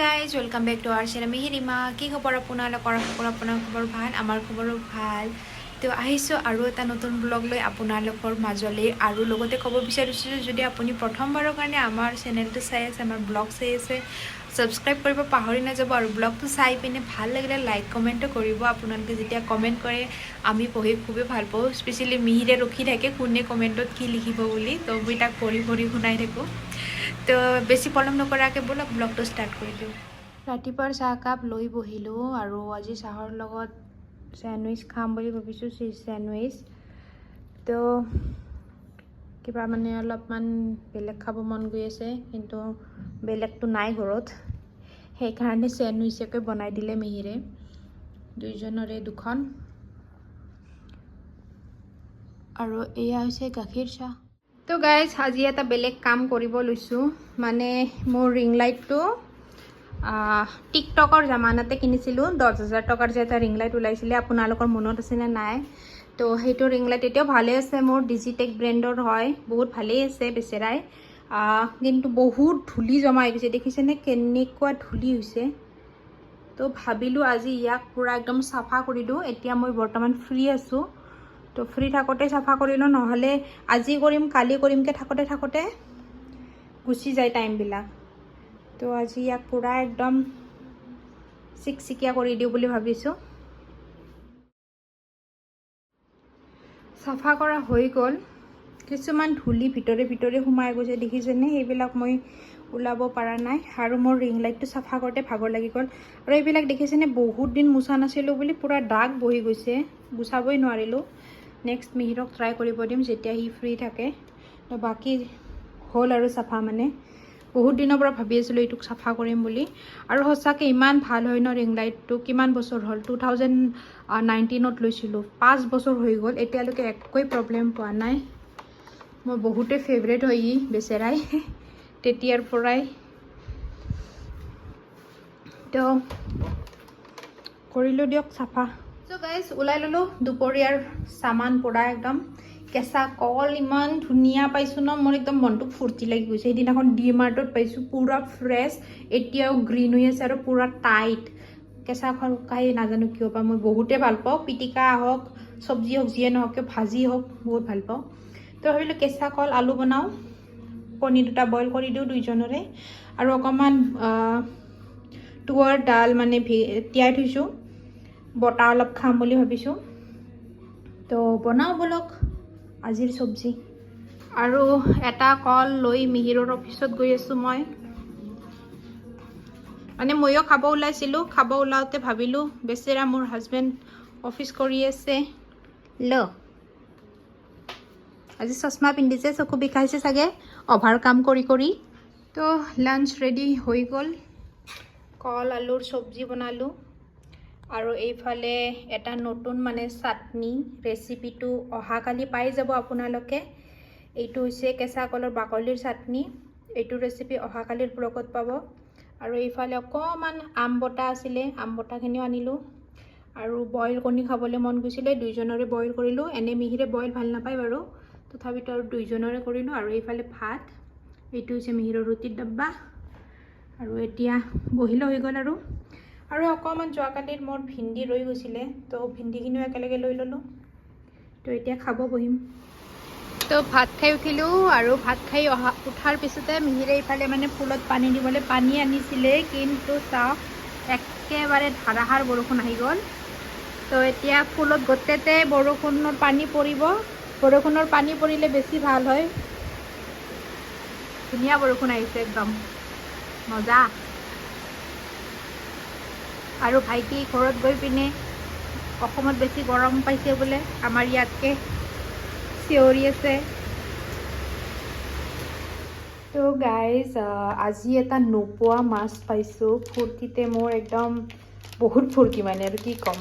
Guys welcome back to our channel Mihirima কি খবৰ আপোনালোকৰ খবৰ, আপোনাৰ খবৰ ভালো? আমাৰ খবৰো ভালো। তো আহিছোঁ আৰু এটা নতুন ব্লগ লৈ আপোনালোকৰ মাজলৈ। আৰু লগতে ক'ব বিচাৰিছোঁ যে যদি আপুনি প্ৰথমবাৰৰ কাৰণে আমাৰ চেনেলটো চাই আছে, আমাৰ ব্লগ চাই আছে ছাবস্ক্ৰাইব কৰিব পাহৰি নাযাব আৰু ব্লগটো চাই পিনে ভালো লাগিলে লাইক কমেণ্টো কৰিব। আপোনালোকে যেতিয়া কমেণ্ট কৰে, আমি পঢ়ি খুবেই ভালো পাওঁ। স্পেচিয়েলি মিহিৰে ৰখি থাকে, কোনে কমেণ্টত কি লিখিব বুলি। তো মই তাক পঢ়ি পঢ়ি শুনাই থাকোঁ। তো বেছি পলম নকৰাকৈ ব'লক ব্লগটো ষ্টাৰ্ট কৰি দিওঁ। ৰাতিপুৱাৰ চাহকাপ লৈ বহিলোঁ আৰু আজি চাহৰ লগত চেণ্ডউইচ খাম বুলি ভাবিছোঁ চীজ চেণ্ডউইচ তো কিবা মানে অলপমান বেলেগ খাব মন গৈ আছে, কিন্তু বেলেগটো নাই ঘৰত। সেইকাৰণে চেণ্ডউইচকে বনাই দিলে মিহিৰে, দুইজনৰে দুখন। আৰু এয়া হৈছে গাখীৰ চাহ। তো গাইজ আজি এটা বেলেগ কাম কৰিব লৈছোঁ। মানে মোৰ ৰিং লাইটটো টিকটকৰ জামানাতে কিনিছিলোঁ। দহ হাজাৰ টকাৰ যে এটা ৰিং লাইট ওলাইছিলে, আপোনালোকৰ মনত আছেনে নাই? তো সেইটো ৰিং লাইট এতিয়াও ভালেই আছে। মোৰ ডিজিটেক ব্ৰেণ্ডৰ হয়। বহুত ভালেই আছে বেচেৰাই। কিন্তু বহুত ধূলি জমা হৈ গৈছে। দেখিছেনে কেনেকুৱা ধূলি হৈছে? তো ভাবিলোঁ আজি ইয়াক পূৰা একদম চাফা কৰি দিওঁ। এতিয়া মই বৰ্তমান ফ্ৰী আছোঁ। তো ফ্ৰী থাকোঁতে চাফা কৰিলোঁ নহ'লে আজি কৰিম কালি কৰিমকৈ থাকোঁতে থাকোঁতে গুচি যায় টাইমবিলাক। তো আজি ইয়াক পূৰা একদম চিকচিকীয়া কৰি দিওঁ বুলি ভাবিছোঁ। চাফা কৰা হৈ গ'ল। কিছুমান ধূলি ভিতৰে ভিতৰে সোমাই গৈছে দেখিছেনে? সেইবিলাক মই ওলাব পৰা নাই আৰু মোৰ ৰিং লাইটটো চাফা কৰোঁতে ভাগৰ লাগি গ'ল। আৰু এইবিলাক দেখিছেনে? বহুত দিন মোচা নাছিলোঁ বুলি পূৰা দাগ বহি গৈছে গুচাবই নোৱাৰিলোঁ। নেক্সট মিহিৰক ট্ৰাই কৰিব দিম যেতিয়া সি ফ্ৰী থাকে। তো বাকী হ'ল আৰু চাফা মানে। বহুত দিনৰ পৰা ভাবি আছিলোঁ এইটোক চাফা কৰিম বুলি। আৰু সঁচাকৈ ইমান ভাল হয় ন ৰিং লাইটটো কিমান বছৰ হ'ল? টু থাউজেণ্ড নাইনটিনত লৈছিলোঁ। পাঁচ বছৰ হৈ গ'ল। এতিয়ালৈকে একোৱেই প্ৰব্লেম পোৱা নাই। মই বহুতেই ফেভৰেট হয় ই বেচেৰাই। তেতিয়াৰ পৰাই। তো কৰিলোঁ দিয়ক চাফা। চ' গাইজ ওলাই ল'লোঁ, দুপৰীয়াৰ চামান পৰা একদম। কেঁচা কল ইমান ধুনীয়া পাইছোঁ ন, মোৰ একদম মনটো ফূৰ্তি লাগি গৈছে। সেইদিনাখন ডি মাৰ্টত পাইছোঁ, পূৰা ফ্ৰেছ এতিয়াও গ্ৰীণ হৈ আছে আৰু পূৰা টাইট কেঁচা কল খাই নাজানো কিয় বা মই বহুতেই ভালো পাওঁ। পিটিকা হওক, চব্জি হওক, যিয়ে নহওক ভাজি হওক, বহুত ভালো পাওঁ। তো ভাবিলোঁ কেঁচা কল, আলু বনাওঁ। কণী দুটা বইল কৰি দিওঁ দুইজনৰে। আৰু অকণমান তুৱাৰ ডাল মানে তিয়াই থৈছোঁ। বটা অলপ খাম বুলি ভাবিছোঁ। তো বনাওঁ ব'লক আজিৰ চব্জি। আৰু এটা কল লৈ মিহিৰৰ অফিচত গৈ আছোঁ মই। মানে ময়ো খাব ওলাইছিলোঁ খাব ওলাওঁতে ভাবিলোঁ বেচেৰা মোৰ হাজবেণ্ড অফিচ কৰি আছে। ল। আজি চশমা পিন্ধিছে চকু বিষাইছে চাগে অভাৰ কাম কৰি কৰি। তো লাঞ্চ ৰেডি হৈ গ'ল। কল আলুৰ চব্জি বনালোঁ। আৰু এইফালে এটা নতুন মানে চাটনি ৰেচিপিটো অহাকালি পাই যাব আপোনালোকে। এইটো হৈছে কেঁচা কলৰ বাকলিৰ চাটনি। এইটো ৰেচিপি অহাকালিৰ ব্লগত পাব। আৰু এইফালে অকণমান আম বটা আছিলে আম বটাখিনিও আনিলোঁ। আৰু বইল কণী খাবলৈ মন গৈছিলে দুইজনৰে বইল কৰিলোঁ। এনে মিহিৰে বইল ভাল নাপায় বাৰু। তথাপিতো আৰু দুইজনৰে কৰিলোঁ। আৰু এইফালে ভাত এইটো হৈছে মিহিৰৰ ৰুটিৰ ডাব্বা। আৰু এতিয়া বহিলে হৈ গ'ল আৰু। আৰু অকণমান যোৱাকালিৰ মোৰ ভিন্দি ৰৈ গৈছিলে তো ভিন্দিখিনিও একেলগে লৈ ল'লোঁ। তো এতিয়া খাব বহিম। তো ভাত খাই উঠিলোঁ আৰু ভাত খাই অহা উঠাৰ পিছতে মিহিৰে ইফালে মানে ফুলত পানী দিবলৈ পানী আনিছিলে কিন্তু চাওক একেবাৰে ধাৰাসাৰ বৰষুণ আহি গ'ল। তো এতিয়া ফুলত গোটেইতে বৰষুণৰ পানী পৰিব। বৰষুণৰ পানী পৰিলে বেছি ভাল হয়। ধুনীয়া বৰষুণ আহিছে একদম। মজা। আৰু ভাইটি ঘৰত গৈ পিনে অসমত বেছি গৰম পাইছে বোলে। আমাৰ ইয়াতকৈ চিঞৰি আছে। তো গাইজ আজি এটা নোপোৱা মাছ পাইছোঁ। ফূৰ্তিতে মোৰ একদম বহুত ফূৰ্তি মানে আৰু কি ক'ম।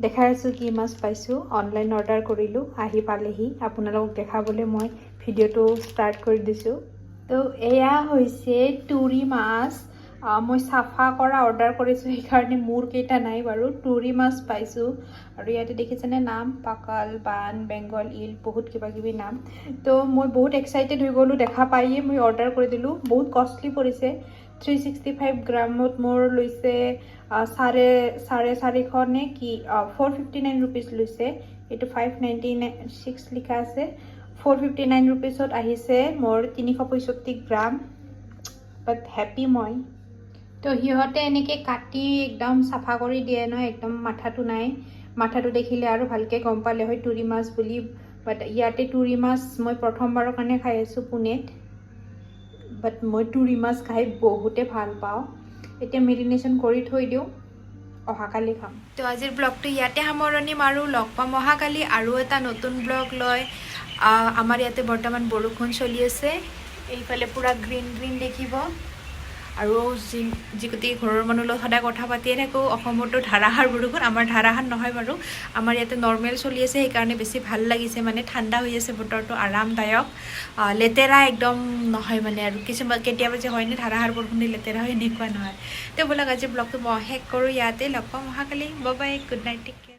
দেখাই আছোঁ কি মাছ পাইছোঁ। অনলাইন অৰ্ডাৰ কৰিলোঁ, আহি পালেহি। আপোনালোকক দেখাবলৈ মই ভিডিঅ'টো ষ্টাৰ্ট কৰি দিছোঁ। তো এয়া হৈছে তুৰি মাছ। মই চাফা কৰা অৰ্ডাৰ কৰিছোঁ, সেইকাৰণে মোৰ কেইটা নাই বাৰু। তুৰি মাছ পাইছোঁ আৰু ইয়াতে দেখিছেনে নাম? পাকাল, বান, বেংগল, ইল, বহুত কিবা কিবি নাম। তো মই বহুত এক্সাইটেড হৈ গ'লোঁ, দেখা পায়েই মই অৰ্ডাৰ কৰি দিলোঁ। বহুত কষ্টলি পৰিছে। থ্ৰী ছিক্সটি ফাইভ গ্ৰামত মোৰ লৈছে চাৰে চাৰে চাৰিশ নে কি? ফ'ৰ ফিফটি নাইন ৰুপিজ লৈছে। এইটো ফাইভ নাইণ্টি নাইন ছিক্স লিখা আছে। ফ'ৰ ফিফটি নাইন ৰুপিজত আহিছে মোৰ তিনিশ পঁয়ষষ্ঠি গ্ৰাম। বাট হেপী মই। তো সিহঁতে এনেকৈ কাটি একদম চাফা কৰি দিয়ে ন, একদম মাথাটো নাই। মাথাটো দেখিলে আৰু ভালকৈ গম পালে, হয়, তুৰি মাছ বুলি। বাট ইয়াতে তুৰি মাছ মই প্ৰথমবাৰৰ কাৰণে খাই আছোঁ পুনেত। বাট মই তুৰি মাছ খাই বহুতে ভালো পাওঁ। এতিয়া মেৰিনেশ্যন কৰি থৈ দিওঁ। অহাকালি খাম। তো আজিৰ ব্লগটো ইয়াতে সামৰণি মাৰোঁ। লগ পাম অহাকালি আৰু এটা নতুন ব্লগ লৈ। আমাৰ ইয়াতে বৰ্তমান বৰষুণ চলি আছে। এইফালে পূৰা গ্ৰীণ গ্ৰীণ দেখিব। আৰু যি যিগোটেই ঘৰৰ মানুহৰ লগত সদায় কথা পাতিয়ে থাকোঁ অসমতো ধাৰাসাৰ বৰষুণ, আমাৰ ধাৰাসাৰ নহয় বাৰু। আমাৰ ইয়াতে নৰ্মেল চলি আছে, সেইকাৰণে বেছি ভালো লাগিছে মানে ঠাণ্ডা হৈ আছে বতৰটো, আৰামদায়ক। লেতেৰা একদম নহয় মানে আৰু, কিছুমান, কেতিয়াবা যে হয়নে, ধাৰাসাৰ বৰষুণ দি লেতেৰা হয়, এনেকুৱা নহয়। তো ব'লক আজি ব্লগটো মই শেষ কৰোঁ, ইয়াতে লগ পাম অহাকালি bye good night take care